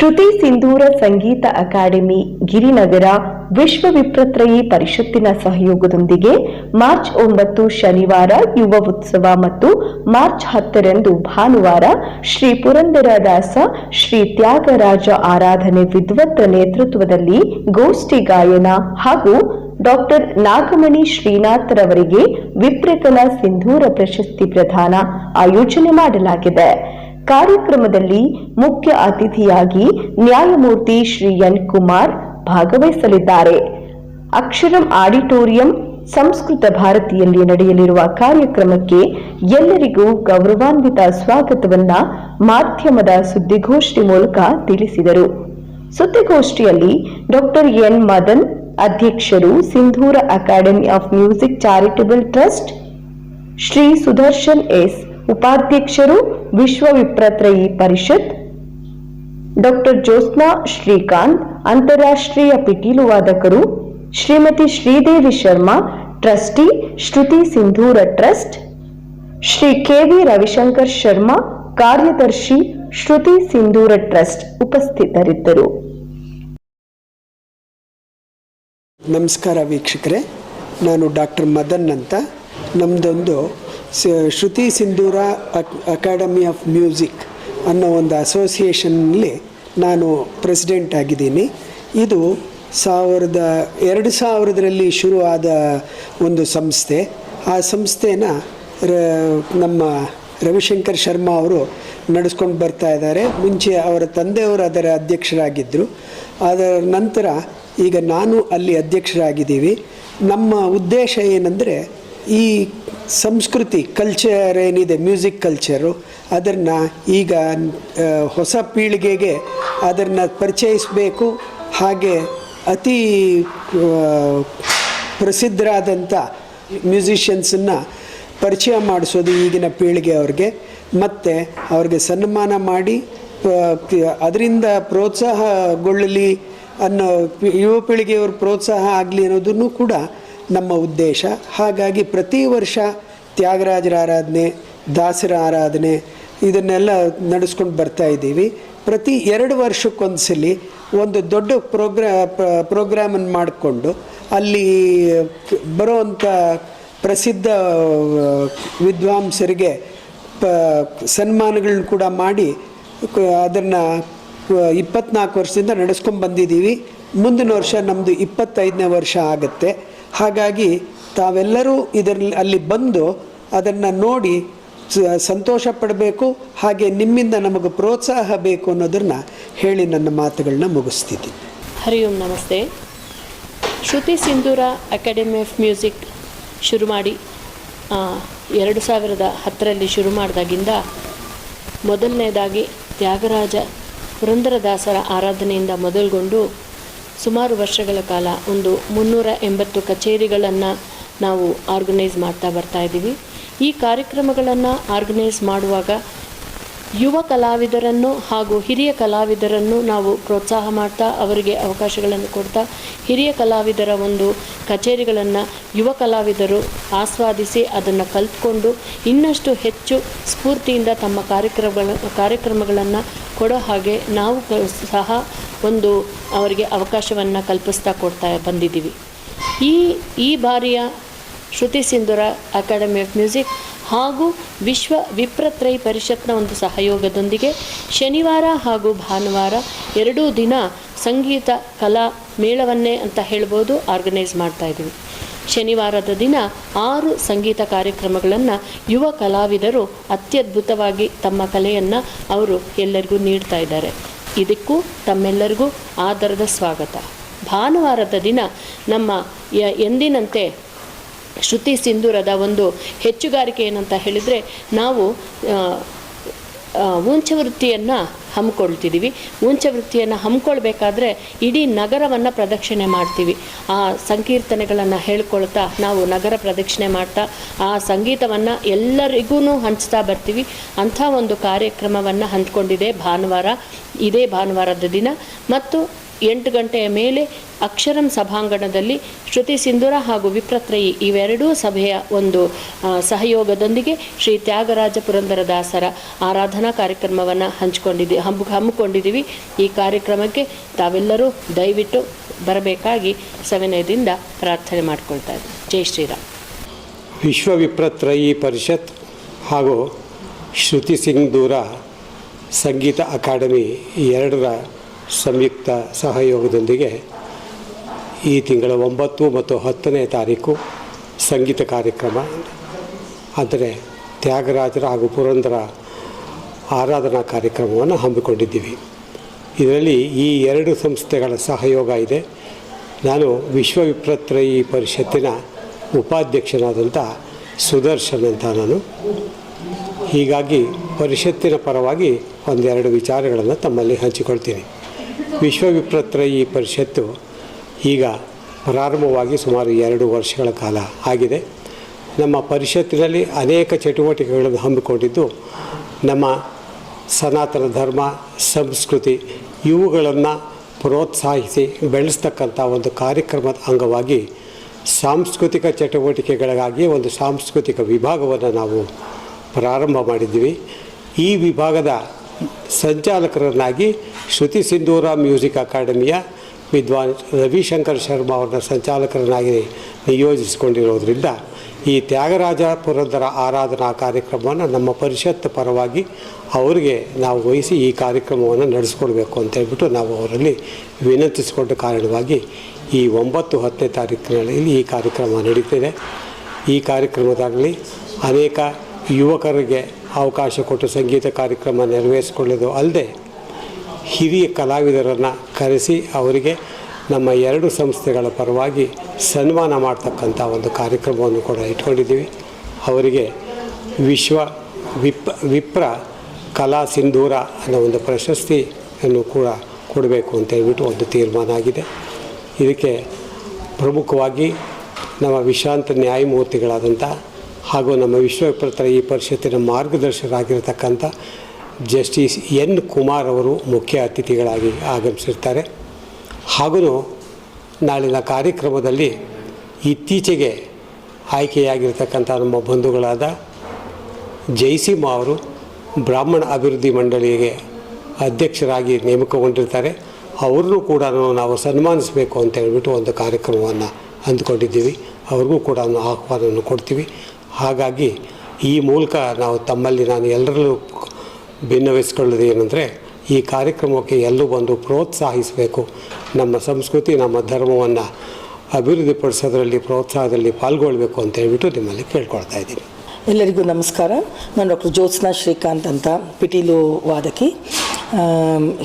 ಶ್ರುತಿ ಸಿಂಧೂರ ಸಂಗೀತ academy, Girinagar ವಿಶ್ವ ವಿಪ್ರತ್ರಯಿ ಪರಿಷತ್ತಿನ ಸಹಯೋಗದೊಂದಿಗೆ ಮಾರ್ಚ್ ಒಂಬತ್ತು ಶನಿವಾರ ಯುವ ಉತ್ಸವ ಮತ್ತು ಮಾರ್ಚ್ ಹತ್ತರಂದು ಭಾನುವಾರ ಶ್ರೀ ಪುರಂದರದಾಸ ಶ್ರೀ ತ್ಯಾಗರಾಜ ಆರಾಧನೆ ವಿದ್ವತ್ ನೇತೃತ್ವದಲ್ಲಿ ಗೋಷ್ಠಿ ಗಾಯನ ಹಾಗೂ ಡಾಕ್ಟರ್ ನಾಗಮಣಿ ಶ್ರೀನಾಥರವರಿಗೆ ವಿಪ್ರಕಲಾ ಸಿಂಧೂರ ಪ್ರಶಸ್ತಿ ಪ್ರದಾನ ಆಯೋಜನೆ ಮಾಡಲಾಗಿದೆ. ಕಾರ್ಯಕ್ರಮದಲ್ಲಿ ಮುಖ್ಯ ಅತಿಥಿಯಾಗಿ ನ್ಯಾಯಮೂರ್ತಿ ಶ್ರೀ ಎನ್ ಕುಮಾರ್ ಭಾಗವಹಿಸಲಿದ್ದಾರೆ. ಅಕ್ಷರಂ ಆಡಿಟೋರಿಯಂ ಸಂಸ್ಕೃತ ಭಾರತಿಯಲ್ಲಿ ನಡೆಯಲಿರುವ ಕಾರ್ಯಕ್ರಮಕ್ಕೆ ಎಲ್ಲರಿಗೂ ಗೌರವಾನ್ವಿತ ಸ್ವಾಗತವನ್ನ ಮಾಧ್ಯಮದ ಸುದ್ದಿಗೋಷ್ಠಿ ಮೂಲಕ ತಿಳಿಸಿದರು. ಸುದ್ದಿಗೋಷ್ಠಿಯಲ್ಲಿ ಡಾಕ್ಟರ್ ಎನ್ ಮದನ್, ಅಧ್ಯಕ್ಷರು Sindhura academy of music charitable trust Shri Sudarshan S. ಉಪಾಧ್ಯಕ್ಷರು ವಿಶ್ವ ವಿಪ್ರತ್ರಯಿ ಪರಿಷತ್, ಡಾಕ್ಟರ್ ಜ್ಯೋತ್ಸ್ನಾ ಶ್ರೀಕಾಂತ್, ಅಂತಾರಾಷ್ಟ್ರೀಯ ಪಿಟೀಲು ವಾದಕರು, Shrimati Sridevi Sharma, trustee Shruti Sindhura trust, Shri KV Ravishankar Sharma, ಕಾರ್ಯದರ್ಶಿ ಶ್ರುತಿ ಸಿಂಧೂರ ಟ್ರಸ್ಟ್ ಉಪಸ್ಥಿತರಿದ್ದರು. ನಮಸ್ಕಾರ ವೀಕ್ಷಕರೇ, ನಾನು ಡಾಕ್ಟರ್ ಮದನ್ ಅಂತ. ನಮ್ಮದೊಂದು ಸ- ಶ್ರುತಿ ಸಿಂಧೂರ ಅಕ್, ಅಕಾಡೆಮಿ ಆಫ್ ಮ್ಯೂಸಿಕ್ ಅನ್ನೋ ಒಂದು ಅಸೋಸಿಯೇಷನ್ನಲ್ಲಿ ನಾನು ಪ್ರೆಸಿಡೆಂಟ್ ಆಗಿದ್ದೀನಿ. ಇದು ಸಾವಿರದ, ಎರಡು ಸಾವಿರದಲ್ಲಿ ಶುರುವಾದ ಒಂದು ಸಂಸ್ಥೆ. ಆ ಸಂಸ್ಥೆನ ರ, ನಮ್ಮ ರವಿಶಂಕರ್ ಶರ್ಮಾ ಅವರು ನಡೆಸ್ಕೊಂಡು ಬರ್ತಾ ಇದ್ದಾರೆ. ಮುಂಚೆ ಅವರ ತಂದೆಯವರು ಅದರ ಅಧ್ಯಕ್ಷರಾಗಿದ್ದರು. ಅದರ ನಂತರ ಈಗ ನಾನು ಅಲ್ಲಿ ಅಧ್ಯಕ್ಷರಾಗಿದ್ದೀವಿ. ನಮ್ಮ ಉದ್ದೇಶ ಏನಂದರೆ ಈ ಸಂಸ್ಕೃತಿ ಕಲ್ಚರ್ ಏನಿದೆ ಮ್ಯೂಸಿಕ್ ಕಲ್ಚರು ಅದನ್ನು ಈಗ ಹೊಸ ಪೀಳಿಗೆಗೆ ಅದನ್ನು ಪರಿಚಯಿಸಬೇಕು. ಹಾಗೆ ಅತಿ ಪ್ರಸಿದ್ಧರಾದಂಥ ಮ್ಯೂಸಿಷಿಯನ್ಸನ್ನು ಪರಿಚಯ ಮಾಡಿಸೋದು ಈಗಿನ ಪೀಳಿಗೆ ಅವ್ರಿಗೆ. ಮತ್ತು ಅವ್ರಿಗೆ ಸನ್ಮಾನ ಮಾಡಿ ಅದರಿಂದ ಪ್ರೋತ್ಸಾಹಗೊಳ್ಳಲಿ ಅನ್ನೋ ಯುವ ಪೀಳಿಗೆಯವ್ರ ಪ್ರೋತ್ಸಾಹ ಆಗಲಿ ಅನ್ನೋದನ್ನು ಕೂಡ ನಮ್ಮ ಉದ್ದೇಶ. ಹಾಗಾಗಿ ಪ್ರತಿ ವರ್ಷ ತ್ಯಾಗರಾಜರ ಆರಾಧನೆ, ದಾಸರ ಆರಾಧನೆ ಇದನ್ನೆಲ್ಲ ನಡೆಸ್ಕೊಂಡು ಬರ್ತಾ ಇದ್ದೀವಿ. ಪ್ರತಿ ಎರಡು ವರ್ಷಕ್ಕೊಂದ್ಸಲಿ ಒಂದು ದೊಡ್ಡ ಪ್ರೋಗ್ರಾ ಪ್ರೋಗ್ರಾಮನ್ನು ಮಾಡಿಕೊಂಡು ಅಲ್ಲಿ ಬರುವಂಥ ಪ್ರಸಿದ್ಧ ವಿದ್ವಾಂಸರಿಗೆ ಪ, ಸನ್ಮಾನಗಳನ್ನ ಕೂಡ ಮಾಡಿ ಅದನ್ನು ಇಪ್ಪತ್ನಾಲ್ಕು ವರ್ಷದಿಂದ ನಡೆಸ್ಕೊಂಡು ಬಂದಿದ್ದೀವಿ. ಮುಂದಿನ ವರ್ಷ ನಮ್ಮದು ಇಪ್ಪತ್ತೈದನೇ ವರ್ಷ ಆಗುತ್ತೆ. ಹಾಗಾಗಿ ತಾವೆಲ್ಲರೂ ಇದರಲ್ಲಿ ಅಲ್ಲಿ ಬಂದು ಅದನ್ನು ನೋಡಿ ಸಂತೋಷ ಪಡಬೇಕು, ಹಾಗೆ ನಿಮ್ಮಿಂದ ನಮಗೆ ಪ್ರೋತ್ಸಾಹ ಬೇಕು ಅನ್ನೋದನ್ನು ಹೇಳಿ ನನ್ನ ಮಾತುಗಳನ್ನ ಮುಗಿಸ್ತಿದ್ದೀನಿ. ಹರಿ ಓಂ ನಮಸ್ತೆ. Shruti Sindhura academy of music ಶುರು ಮಾಡಿ ಎರಡು ಸಾವಿರದ ಹತ್ತರಲ್ಲಿ ಶುರು ಮಾಡಿದಾಗಿಂದ ಮೊದಲನೇದಾಗಿ ತ್ಯಾಗರಾಜ ಪುರಂದರದಾಸರ ಆರಾಧನೆಯಿಂದ ಮೊದಲುಗೊಂಡು ಸುಮಾರು ವರ್ಷಗಳ ಕಾಲ ಒಂದು ಮುನ್ನೂರ ಎಂಬತ್ತು ಕಚೇರಿಗಳನ್ನು ನಾವು ಆರ್ಗನೈಸ್ ಮಾಡ್ತಾ ಬರ್ತಾ ಇದ್ದೀವಿ. ಈ ಕಾರ್ಯಕ್ರಮಗಳನ್ನು ಆರ್ಗನೈಸ್ ಮಾಡುವಾಗ ಯುವ ಕಲಾವಿದರನ್ನು ಹಾಗೂ ಹಿರಿಯ ಕಲಾವಿದರನ್ನು ನಾವು ಪ್ರೋತ್ಸಾಹ ಮಾಡ್ತಾ ಅವರಿಗೆ ಅವಕಾಶಗಳನ್ನು ಕೊಡ್ತಾ ಹಿರಿಯ ಕಲಾವಿದರ ಒಂದು ಕಚೇರಿಗಳನ್ನು ಯುವ ಕಲಾವಿದರು ಆಸ್ವಾದಿಸಿ ಅದನ್ನು ಕಲ್ತ್ಕೊಂಡು ಇನ್ನಷ್ಟು ಹೆಚ್ಚು ಸ್ಫೂರ್ತಿಯಿಂದ ತಮ್ಮ ಕಾರ್ಯಕ್ರಮಗಳ ಕಾರ್ಯಕ್ರಮಗಳನ್ನು ಕೊಡೋ ಹಾಗೆ ನಾವು ಸಹ ಒಂದು ಅವರಿಗೆ ಅವಕಾಶವನ್ನು ಕಲ್ಪಿಸ್ತಾ ಕೊಡ್ತಾ ಬಂದಿದ್ದೀವಿ. ಈ ಈ ಬಾರಿಯ Shruti Sindhura academy of music ಹಾಗೂ ವಿಶ್ವ ವಿಪ್ರತ್ರೈ ಪರಿಷತ್ನ ಒಂದು ಸಹಯೋಗದೊಂದಿಗೆ ಶನಿವಾರ ಹಾಗೂ ಭಾನುವಾರ ಎರಡೂ ದಿನ ಸಂಗೀತ, ಕಲಾ ಮೇಳವನ್ನೇ ಅಂತ ಹೇಳ್ಬೋದು ಆರ್ಗನೈಸ್ ಮಾಡ್ತಾ ಇದ್ದೀವಿ. ಶನಿವಾರದ ದಿನ ಆರು ಸಂಗೀತ ಕಾರ್ಯಕ್ರಮಗಳನ್ನು ಯುವ ಕಲಾವಿದರು ಅತ್ಯದ್ಭುತವಾಗಿ ತಮ್ಮ ಕಲೆಯನ್ನು ಅವರು ಎಲ್ಲರಿಗೂ ನೀಡ್ತಾ ಇದ್ದಾರೆ. ಇದಕ್ಕೂ ತಮ್ಮೆಲ್ಲರಿಗೂ ಆದರದ ಸ್ವಾಗತ. ಭಾನುವಾರದ ದಿನ ನಮ್ಮ ಎಂದಿನಂತೆ ಶ್ರುತಿ ಸಿಂಧೂರದ ಒಂದು ಹೆಚ್ಚುಗಾರಿಕೆ ಏನಂತ ಹೇಳಿದರೆ ನಾವು ವೃತ್ತಿಯನ್ನು ಹಮ್ಮಿಕೊಳ್ತಿದ್ದೀವಿ ಉಂಚವೃತ್ತಿಯನ್ನು ಹಮ್ಮಿಕೊಳ್ಬೇಕಾದ್ರೆ ಇಡೀ ನಗರವನ್ನು ಪ್ರದಕ್ಷಿಣೆ ಮಾಡ್ತೀವಿ. ಆ ಸಂಕೀರ್ತನೆಗಳನ್ನು ಹೇಳ್ಕೊಳ್ತಾ ನಾವು ನಗರ ಪ್ರದಕ್ಷಿಣೆ ಮಾಡ್ತಾ ಆ ಸಂಗೀತವನ್ನು ಎಲ್ಲರಿಗೂ ಹಂಚ್ತಾ ಬರ್ತೀವಿ. ಅಂಥ ಒಂದು ಕಾರ್ಯಕ್ರಮವನ್ನು ಹಂಚ್ಕೊಂಡಿದೆ ಭಾನುವಾರ. ಇದೇ ಭಾನುವಾರದ ದಿನ. ಮತ್ತು ಎಂಟು ಗಂಟೆಯ ಮೇಲೆ ಅಕ್ಷರಂ ಸಭಾಂಗಣದಲ್ಲಿ ಶ್ರುತಿ ಸಿಂಧೂರ ಹಾಗೂ ವಿಪ್ರತ್ರಯಿ ಇವೆರಡೂ ಸಭೆಯ ಒಂದು ಸಹಯೋಗದೊಂದಿಗೆ ಶ್ರೀ ತ್ಯಾಗರಾಜ ಪುರಂದರದಾಸರ ಆರಾಧನಾ ಕಾರ್ಯಕ್ರಮವನ್ನು ಹಂಚಿಕೊಂಡಿದ್ದಿ ಹಮ್ಮು ಹಮ್ಮಿಕೊಂಡಿದ್ದೀವಿ. ಈ ಕಾರ್ಯಕ್ರಮಕ್ಕೆ ತಾವೆಲ್ಲರೂ ದಯವಿಟ್ಟು ಬರಬೇಕಾಗಿ ಸವಿನಯದಿಂದ ಪ್ರಾರ್ಥನೆ ಮಾಡಿಕೊಳ್ತಾ ಇದ್ದೀವಿ ಜೈ ಶ್ರೀರಾಮ್. ವಿಶ್ವ ವಿಪ್ರತ್ರಯಿ ಪರಿಷತ್ ಹಾಗೂ ಶ್ರುತಿ ಸಿಂಧೂರ ಸಂಗೀತ ಅಕಾಡೆಮಿ ಎರಡರ ಸಂಯುಕ್ತ ಸಹಯೋಗದೊಂದಿಗೆ ಈ ತಿಂಗಳ ಒಂಬತ್ತು ಮತ್ತು ಹತ್ತನೇ ತಾರೀಕು ಸಂಗೀತ ಕಾರ್ಯಕ್ರಮ. ಅಂದರೆ ತ್ಯಾಗರಾಜರ ಹಾಗೂ ಪುರಂದರ ಆರಾಧನಾ ಕಾರ್ಯಕ್ರಮವನ್ನು ಹಮ್ಮಿಕೊಂಡಿದ್ದೀವಿ. ಇದರಲ್ಲಿ ಈ ಎರಡು ಸಂಸ್ಥೆಗಳ ಸಹಯೋಗ ಇದೆ. ನಾನು ವಿಶ್ವವಿಪ್ರತ್ರಯಿ ಪರಿಷತ್ತಿನ ಉಪಾಧ್ಯಕ್ಷನಾದಂಥ ಸುದರ್ಶನ್ ಅಂತ ನಾನು. ಹೀಗಾಗಿ ಪರಿಷತ್ತಿನ ಪರವಾಗಿ ಒಂದೆರಡು ವಿಚಾರಗಳನ್ನು ತಮ್ಮಲ್ಲಿ ಹಂಚಿಕೊಳ್ತೀನಿ. ವಿಶ್ವ ವಿಪ್ರತ್ರಯಿ ಪರಿಷತ್ತು ಈಗ ಪ್ರಾರಂಭವಾಗಿ ಸುಮಾರು ಎರಡು ವರ್ಷಗಳ ಕಾಲ ಆಗಿದೆ. ನಮ್ಮ ಪರಿಷತ್ತಿನಲ್ಲಿ ಅನೇಕ ಚಟುವಟಿಕೆಗಳನ್ನು ಹಮ್ಮಿಕೊಂಡಿದ್ದು, ನಮ್ಮ ಸನಾತನ ಧರ್ಮ, ಸಂಸ್ಕೃತಿ ಇವುಗಳನ್ನು ಪ್ರೋತ್ಸಾಹಿಸಿ ಬೆಳೆಸ್ತಕ್ಕಂಥ ಒಂದು ಕಾರ್ಯಕ್ರಮದ ಅಂಗವಾಗಿ ಸಾಂಸ್ಕೃತಿಕ ಚಟುವಟಿಕೆಗಳಿಗಾಗಿ ಒಂದು ಸಾಂಸ್ಕೃತಿಕ ವಿಭಾಗವನ್ನು ನಾವು ಪ್ರಾರಂಭ ಮಾಡಿದ್ದೀವಿ. ಈ ವಿಭಾಗದ ಸಂಚಾಲಕರನ್ನಾಗಿ ಶ್ರುತಿ ಸಿಂಧೂರ ಮ್ಯೂಸಿಕ್ ಅಕಾಡೆಮಿಯ ವಿದ್ವಾನ್ ರವಿಶಂಕರ್ ಶರ್ಮಾ ಅವ್ರನ್ನ ಸಂಚಾಲಕರನ್ನಾಗಿ ನಿಯೋಜಿಸಿಕೊಂಡಿರೋದ್ರಿಂದ ಈ ತ್ಯಾಗರಾಜ ಪುರಂದರ ಆರಾಧನಾ ಕಾರ್ಯಕ್ರಮವನ್ನು ನಮ್ಮ ಪರಿಷತ್ ಪರವಾಗಿ ಅವರಿಗೆ ನಾವು ವಹಿಸಿ ಈ ಕಾರ್ಯಕ್ರಮವನ್ನು ನಡೆಸ್ಕೊಡ್ಬೇಕು ಅಂತ ಹೇಳ್ಬಿಟ್ಟು ನಾವು ಅವರಲ್ಲಿ ವಿನಂತಿಸಿಕೊಂಡ ಕಾರಣವಾಗಿ ಈ ಒಂಬತ್ತು ಹತ್ತನೇ ತಾರೀಕಿನಲ್ಲಿ ಈ ಕಾರ್ಯಕ್ರಮ ನಡೀತಿದೆ ಈ ಕಾರ್ಯಕ್ರಮದಾಗಲಿ ಅನೇಕ ಯುವಕರಿಗೆ ಅವಕಾಶ ಕೊಟ್ಟು ಸಂಗೀತ ಕಾರ್ಯಕ್ರಮ ನೆರವೇರಿಸಿಕೊಳ್ಳೋದು ಅಲ್ಲದೆ ಹಿರಿಯ ಕಲಾವಿದರನ್ನು ಕರೆಸಿ ಅವರಿಗೆ ನಮ್ಮ ಎರಡು ಸಂಸ್ಥೆಗಳ ಪರವಾಗಿ ಸನ್ಮಾನ ಮಾಡ್ತಕ್ಕಂಥ ಒಂದು ಕಾರ್ಯಕ್ರಮವನ್ನು ಕೂಡ ಇಟ್ಕೊಂಡಿದ್ದೀವಿ. ಅವರಿಗೆ ವಿಶ್ವ ವಿಪ್ ವಿಪ್ರ ಕಲಾ ಸಿಂಧೂರ ಅನ್ನೋ ಒಂದು ಪ್ರಶಸ್ತಿಯನ್ನು ಕೂಡ ಕೊಡಬೇಕು ಅಂತ ಹೇಳ್ಬಿಟ್ಟು ಒಂದು ತೀರ್ಮಾನ ಆಗಿದೆ. ಇದಕ್ಕೆ ಪ್ರಮುಖವಾಗಿ ನಮ್ಮ ವಿಶ್ರಾಂತ ನ್ಯಾಯಮೂರ್ತಿಗಳಾದಂಥ ಹಾಗೂ ನಮ್ಮ ವಿಶ್ವವಿಪ್ರತರ ಈ ಪರಿಷತ್ತಿನ ಮಾರ್ಗದರ್ಶಕರಾಗಿರತಕ್ಕಂಥ ಜಸ್ಟಿಸ್ ಎನ್ ಕುಮಾರ್ ಅವರು ಮುಖ್ಯ ಅತಿಥಿಗಳಾಗಿ ಆಗಮಿಸಿರ್ತಾರೆ. ಹಾಗೂ ನಾಳಿನ ಕಾರ್ಯಕ್ರಮದಲ್ಲಿ ಇತ್ತೀಚೆಗೆ ಆಯ್ಕೆಯಾಗಿರ್ತಕ್ಕಂಥ ನಮ್ಮ ಬಂಧುಗಳಾದ ಜಯಸಿಂಹ ಅವರು ಬ್ರಾಹ್ಮಣ ಅಭಿವೃದ್ಧಿ ಮಂಡಳಿಗೆ ಅಧ್ಯಕ್ಷರಾಗಿ ನೇಮಕಗೊಂಡಿರ್ತಾರೆ. ಅವ್ರನ್ನೂ ಕೂಡ ನಾವು ಸನ್ಮಾನಿಸಬೇಕು ಅಂತ ಹೇಳ್ಬಿಟ್ಟು ಒಂದು ಕಾರ್ಯಕ್ರಮವನ್ನು ಅಂದುಕೊಂಡಿದ್ದೀವಿ. ಅವ್ರಿಗೂ ಕೂಡ ಆಹ್ವಾನವನ್ನು ಕೊಡ್ತೀವಿ. ಹಾಗಾಗಿ ಈ ಮೂಲಕ ನಾವು ತಮ್ಮಲ್ಲಿ ನಾನು ಎಲ್ಲರಲ್ಲೂ ಭಿನ್ನವಹಿಸ್ಕೊಳ್ಳೋದು ಏನಂದರೆ ಈ ಕಾರ್ಯಕ್ರಮಕ್ಕೆ ಎಲ್ಲೂ ಬಂದು ಪ್ರೋತ್ಸಾಹಿಸಬೇಕು. ನಮ್ಮ ಸಂಸ್ಕೃತಿ, ನಮ್ಮ ಧರ್ಮವನ್ನು ಅಭಿವೃದ್ಧಿಪಡಿಸೋದ್ರಲ್ಲಿ, ಪ್ರೋತ್ಸಾಹದಲ್ಲಿ ಪಾಲ್ಗೊಳ್ಬೇಕು ಅಂತ ಹೇಳ್ಬಿಟ್ಟು ನಿಮ್ಮಲ್ಲಿ ಕೇಳ್ಕೊಳ್ತಾ ಇದ್ದೀನಿ. ಎಲ್ಲರಿಗೂ ನಮಸ್ಕಾರ. ನಾನು ಡಾಕ್ಟರ್ ಜ್ಯೋತ್ಸ್ನಾ ಶ್ರೀಕಾಂತ್ ಅಂತ ಪಿಟೀಲು ವಾದಕಿ.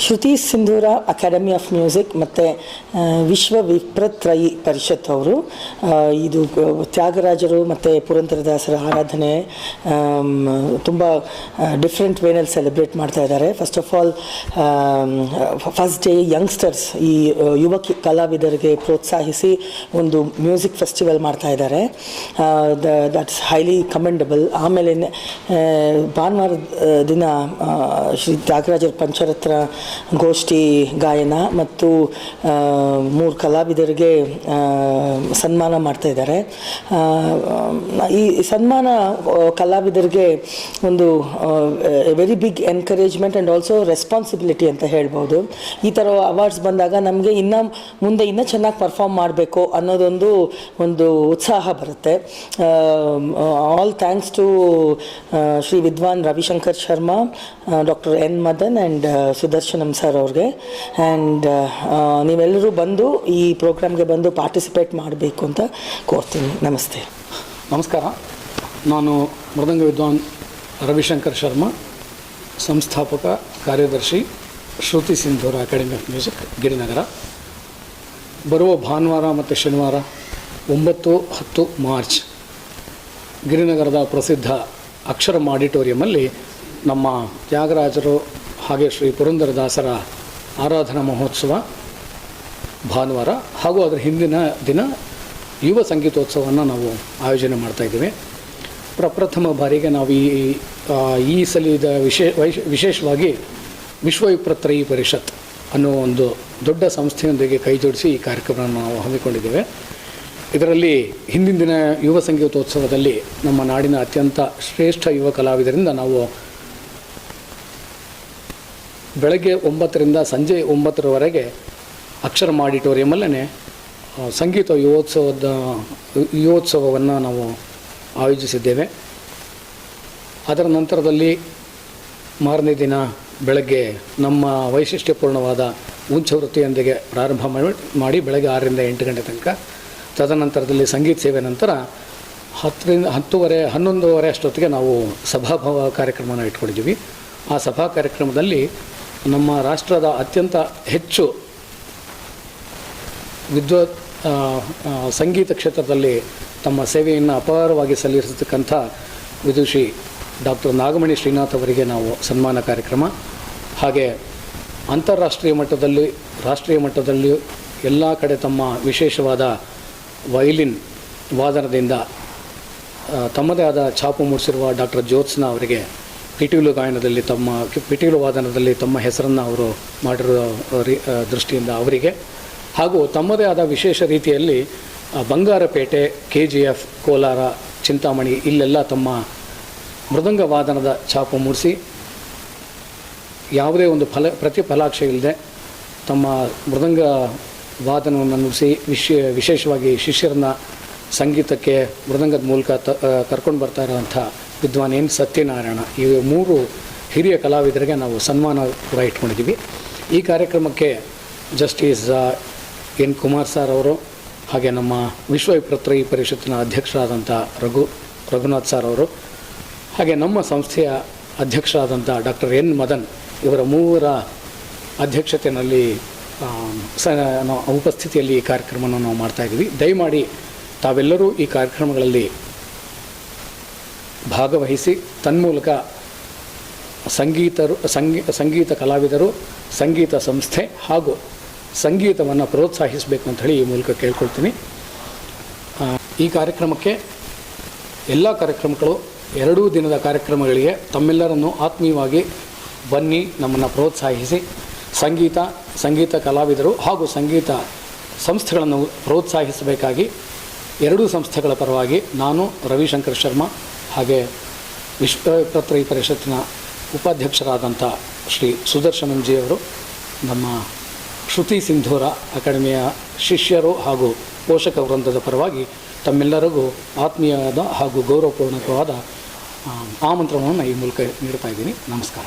Shruti Sindhura academy of music ಮತ್ತು ವಿಶ್ವ ವಿಪ್ರತ್ರಯಿ ಪರಿಷತ್ ಅವರು. ಇದು ತ್ಯಾಗರಾಜರು ಮತ್ತು ಪುರಂದರದಾಸರ ಆರಾಧನೆ ತುಂಬ ಡಿಫ್ರೆಂಟ್ ವೇನಲ್ಲಿ ಸೆಲೆಬ್ರೇಟ್ ಮಾಡ್ತಾ ಇದ್ದಾರೆ. First of all first day youngsters ಈ ಯುವ ಕಲಾವಿದರಿಗೆ ಪ್ರೋತ್ಸಾಹಿಸಿ ಒಂದು ಮ್ಯೂಸಿಕ್ ಫೆಸ್ಟಿವಲ್ ಮಾಡ್ತಾ ಇದ್ದಾರೆ. ದಟ್ಸ್ ಹೈಲಿ ಕಮೆಂಡಬಲ್ ಆಮೇಲೆ ಭಾನುವಾರ ದಿನ ಶ್ರೀ ತ್ಯಾಗರಾಜರ ಪಂಚರತ್ನ ಗೋಷ್ಠಿ, ಗಾಯನ ಮತ್ತು ಮೂರು ಕಲಾವಿದರಿಗೆ ಸನ್ಮಾನ ಮಾಡ್ತಾ ಇದ್ದಾರೆ. ಈ ಸನ್ಮಾನ ಕಲಾವಿದರಿಗೆ ಒಂದು very big encouragement and also responsibility ಅಂತ ಹೇಳ್ಬೋದು. ಈ ಥರ ಅವಾರ್ಡ್ಸ್ ಬಂದಾಗ ನಮಗೆ ಇನ್ನೂ ಮುಂದೆ ಇನ್ನೂ ಚೆನ್ನಾಗಿ ಪರ್ಫಾರ್ಮ್ ಮಾಡಬೇಕು ಅನ್ನೋದೊಂದು ಒಂದು ಉತ್ಸಾಹ ಬರುತ್ತೆ. All thanks to Shri Vidwan Ravishankar Sharma doctor N Madan and Sudarshanam sir ಅವ್ರಿಗೆ. ಆ್ಯಂಡ್ ನೀವೆಲ್ಲರೂ ಬಂದು ಈ ಪ್ರೋಗ್ರಾಮ್ಗೆ ಬಂದು ಪಾರ್ಟಿಸಿಪೇಟ್ ಮಾಡಬೇಕು ಅಂತ ಕೋರ್ತೀನಿ. ನಮಸ್ತೆ. ನಮಸ್ಕಾರ. ನಾನು ಮೃದಂಗ ವಿದ್ವಾನ್ ರವಿಶಂಕರ್ ಶರ್ಮಾ, ಸಂಸ್ಥಾಪಕ ಕಾರ್ಯದರ್ಶಿ Shruti Sindhura academy of music Girinagar. ಬರುವ ಭಾನುವಾರ ಮತ್ತು ಶನಿವಾರ ಒಂಬತ್ತು ಹತ್ತು ಮಾರ್ಚ್ ಗಿರಿನಗರದ ಪ್ರಸಿದ್ಧ ಅಕ್ಷರಂ ಆಡಿಟೋರಿಯಮಲ್ಲಿ ನಮ್ಮ ತ್ಯಾಗರಾಜರು ಹಾಗೆ ಶ್ರೀ ಪುರಂದರದಾಸರ ಆರಾಧನಾ ಮಹೋತ್ಸವ ಭಾನುವಾರ ಹಾಗೂ ಅದರ ಹಿಂದಿನ ದಿನ ಯುವ ಸಂಗೀತೋತ್ಸವವನ್ನು ನಾವು ಆಯೋಜನೆ ಮಾಡ್ತಾಯಿದ್ದೇವೆ ಪ್ರಪ್ರಥಮ ಬಾರಿಗೆ ನಾವು ಈ ಈ ಸಲದ ವಿಶೇ, ವೈಶ್, ವಿಶೇಷವಾಗಿ ವಿಶ್ವ ವಿಪ್ರತ್ರಯಿ ಪರಿಷತ್ ಅನ್ನೋ ಒಂದು ದೊಡ್ಡ ಸಂಸ್ಥೆಯೊಂದಿಗೆ ಕೈ ಜೋಡಿಸಿ ಈ ಕಾರ್ಯಕ್ರಮವನ್ನು ನಾವು ಹಮ್ಮಿಕೊಂಡಿದ್ದೇವೆ. ಇದರಲ್ಲಿ ಹಿಂದಿನ ದಿನ ಯುವ ಸಂಗೀತೋತ್ಸವದಲ್ಲಿ ನಮ್ಮ ನಾಡಿನ ಅತ್ಯಂತ ಶ್ರೇಷ್ಠ ಯುವ ಕಲಾವಿದರಿಂದ ನಾವು ಬೆಳಗ್ಗೆ ಒಂಬತ್ತರಿಂದ ಸಂಜೆ ಒಂಬತ್ತರವರೆಗೆ ಅಕ್ಷರ ಆಡಿಟೋರಿಯಮಲ್ಲೇ ಸಂಗೀತ ಯುವೋತ್ಸವದ, ಯುವೋತ್ಸವವನ್ನು ನಾವು ಆಯೋಜಿಸಿದ್ದೇವೆ. ಅದರ ನಂತರದಲ್ಲಿ ಮಾರನೇ ದಿನ ಬೆಳಗ್ಗೆ ನಮ್ಮ ವೈಶಿಷ್ಟ್ಯಪೂರ್ಣವಾದ ಉಂಚವೃತ್ತಿಯೊಂದಿಗೆ ಪ್ರಾರಂಭ ಮಾಡಿ- ಮಾಡಿ ಬೆಳಗ್ಗೆ ಆರರಿಂದ ಎಂಟು ಗಂಟೆ ತನಕ, ತದನಂತರದಲ್ಲಿ ಸಂಗೀತ ಸೇವೆ ನಂತರ ಹತ್ತರಿಂದ, ಹತ್ತುವರೆ, ಹನ್ನೊಂದುವರೆ ಅಷ್ಟೊತ್ತಿಗೆ ನಾವು ಸಭಾಭವ ಕಾರ್ಯಕ್ರಮನ ಇಟ್ಕೊಂಡಿದ್ದೀವಿ. ಆ ಸಭಾ ಕಾರ್ಯಕ್ರಮದಲ್ಲಿ ನಮ್ಮ ರಾಷ್ಟ್ರದ ಅತ್ಯಂತ ಹೆಚ್ಚು ವಿದ್ವತ್ ಸಂಗೀತ ಕ್ಷೇತ್ರದಲ್ಲಿ ತಮ್ಮ ಸೇವೆಯನ್ನು ಅಪಾರವಾಗಿ ಸಲ್ಲಿಸತಕ್ಕಂಥ ವಿದುಷಿ ಡಾಕ್ಟರ್ ನಾಗಮಣಿ ಶ್ರೀನಾಥ್ ಅವರಿಗೆ ನಾವು ಸನ್ಮಾನ ಕಾರ್ಯಕ್ರಮ. ಹಾಗೆ ಅಂತಾರಾಷ್ಟ್ರೀಯ ಮಟ್ಟದಲ್ಲಿ, ರಾಷ್ಟ್ರೀಯ ಮಟ್ಟದಲ್ಲಿ ಎಲ್ಲ ಕಡೆ ತಮ್ಮ ವಿಶೇಷವಾದ ವೈಲಿನ್ ವಾದನದಿಂದ ತಮ್ಮದೇ ಆದ ಛಾಪು ಮೂಡಿಸಿರುವ ಡಾಕ್ಟರ್ ಜ್ಯೋತ್ಸ್ನಾ ಅವರಿಗೆ ಪಿಟೀಲು ಗಾಯನದಲ್ಲಿ ತಮ್ಮ, ಪಿಟೀಲು ವಾದನದಲ್ಲಿ ತಮ್ಮ ಹೆಸರನ್ನು ಅವರು ಮಾಡಿರೋ ದೃಷ್ಟಿಯಿಂದ ಅವರಿಗೆ. ಹಾಗೂ ತಮ್ಮದೇ ಆದ ವಿಶೇಷ ರೀತಿಯಲ್ಲಿ Bangarapete K G F Kolar, Chintamani ಇಲ್ಲೆಲ್ಲ ತಮ್ಮ ಮೃದಂಗ ವಾದನದ ಛಾಪು ಮೂಡಿಸಿ, ಯಾವುದೇ ಒಂದು ಫಲ, ಪ್ರತಿಫಲಾಕ್ಷೆ ಇಲ್ಲದೆ ತಮ್ಮ ಮೃದಂಗ ವಾದನವನ್ನು ನುಡಿಸಿ, ವಿಶ್, ವಿಶೇಷವಾಗಿ ಶಿಷ್ಯರನ್ನ ಸಂಗೀತಕ್ಕೆ ಮೃದಂಗದ ಮೂಲಕ ತ ಕರ್ಕೊಂಡು ಬರ್ತಾ ಇರೋವಂಥ ವಿದ್ವಾನ್ ಎನ್ ಸತ್ಯನಾರಾಯಣ, ಈ ಮೂರು ಹಿರಿಯ ಕಲಾವಿದರಿಗೆ ನಾವು ಸನ್ಮಾನ ಕೂಡ ಇಟ್ಕೊಂಡಿದ್ದೀವಿ. ಈ ಕಾರ್ಯಕ್ರಮಕ್ಕೆ ಜಸ್ಟಿಸ್ ಎನ್ ಕುಮಾರ್ ಸರ್ ಅವರು ಹಾಗೆ ನಮ್ಮ ವಿಶ್ವ ವಿಪ್ರತ್ರಯಿ ಪರಿಷತ್ತಿನ ಅಧ್ಯಕ್ಷರಾದಂಥ ರಘು, ರಘುನಾಥ್ ಸರ್ ಅವರು ಹಾಗೆ ನಮ್ಮ ಸಂಸ್ಥೆಯ ಅಧ್ಯಕ್ಷರಾದಂಥ ಡಾಕ್ಟರ್ ಎನ್ ಮದನ್ ಇವರ ಮೂವರ ಅಧ್ಯಕ್ಷತೆಯಲ್ಲಿ ಸ ಉಪಸ್ಥಿತಿಯಲ್ಲಿ ಈ ಕಾರ್ಯಕ್ರಮವನ್ನು ನಾವು ಮಾಡ್ತಾಯಿದ್ದೀವಿ ದಯಮಾಡಿ ತಾವೆಲ್ಲರೂ ಈ ಕಾರ್ಯಕ್ರಮಗಳಲ್ಲಿ ಭಾಗವಹಿಸಿ ತನ್ಮೂಲಕ ಸಂಗೀತರು, ಸಂಗೀ, ಸಂಗೀತ ಕಲಾವಿದರು, ಸಂಗೀತ ಸಂಸ್ಥೆ ಹಾಗೂ ಸಂಗೀತವನ್ನು ಪ್ರೋತ್ಸಾಹಿಸಬೇಕು ಅಂತ ಹೇಳಿ ಈ ಮೂಲಕ ಕೇಳ್ಕೊಳ್ತೀನಿ. ಈ ಕಾರ್ಯಕ್ರಮಕ್ಕೆ ಎಲ್ಲ ಕಾರ್ಯಕ್ರಮಗಳು ಎರಡೂ ದಿನದ ಕಾರ್ಯಕ್ರಮಗಳಿಗೆ ತಮ್ಮೆಲ್ಲರನ್ನು ಆತ್ಮೀಯವಾಗಿ ಬನ್ನಿ, ನಮ್ಮನ್ನು ಪ್ರೋತ್ಸಾಹಿಸಿ. ಸಂಗೀತ ಸಂಗೀತ ಕಲಾವಿದರು ಹಾಗೂ ಸಂಗೀತ ಸಂಸ್ಥೆಗಳನ್ನು ಪ್ರೋತ್ಸಾಹಿಸಬೇಕಾಗಿ ಎರಡೂ ಸಂಸ್ಥೆಗಳ ಪರವಾಗಿ ನಾನು ರವಿಶಂಕರ್ ಶರ್ಮಾ ಹಾಗೆ ವಿಶ್ವಪತ್ರಿ ಪರಿಷತ್ತಿನ ಉಪಾಧ್ಯಕ್ಷರಾದಂಥ ಶ್ರೀ ಸುದರ್ಶನಂಜಿಯವರು, ನಮ್ಮ ಶ್ರುತಿ ಸಿಂಧೂರ ಅಕಾಡೆಮಿಯ ಶಿಷ್ಯರು ಹಾಗೂ ಪೋಷಕ ವೃಂದದ ಪರವಾಗಿ ತಮ್ಮೆಲ್ಲರಿಗೂ ಆತ್ಮೀಯವಾದ ಹಾಗೂ ಗೌರವಪೂರ್ಣಕವಾದ ಆಮಂತ್ರಣವನ್ನು ಈ ಮೂಲಕ ನೀಡ್ತಾ ಇದ್ದೀನಿ. ನಮಸ್ಕಾರ.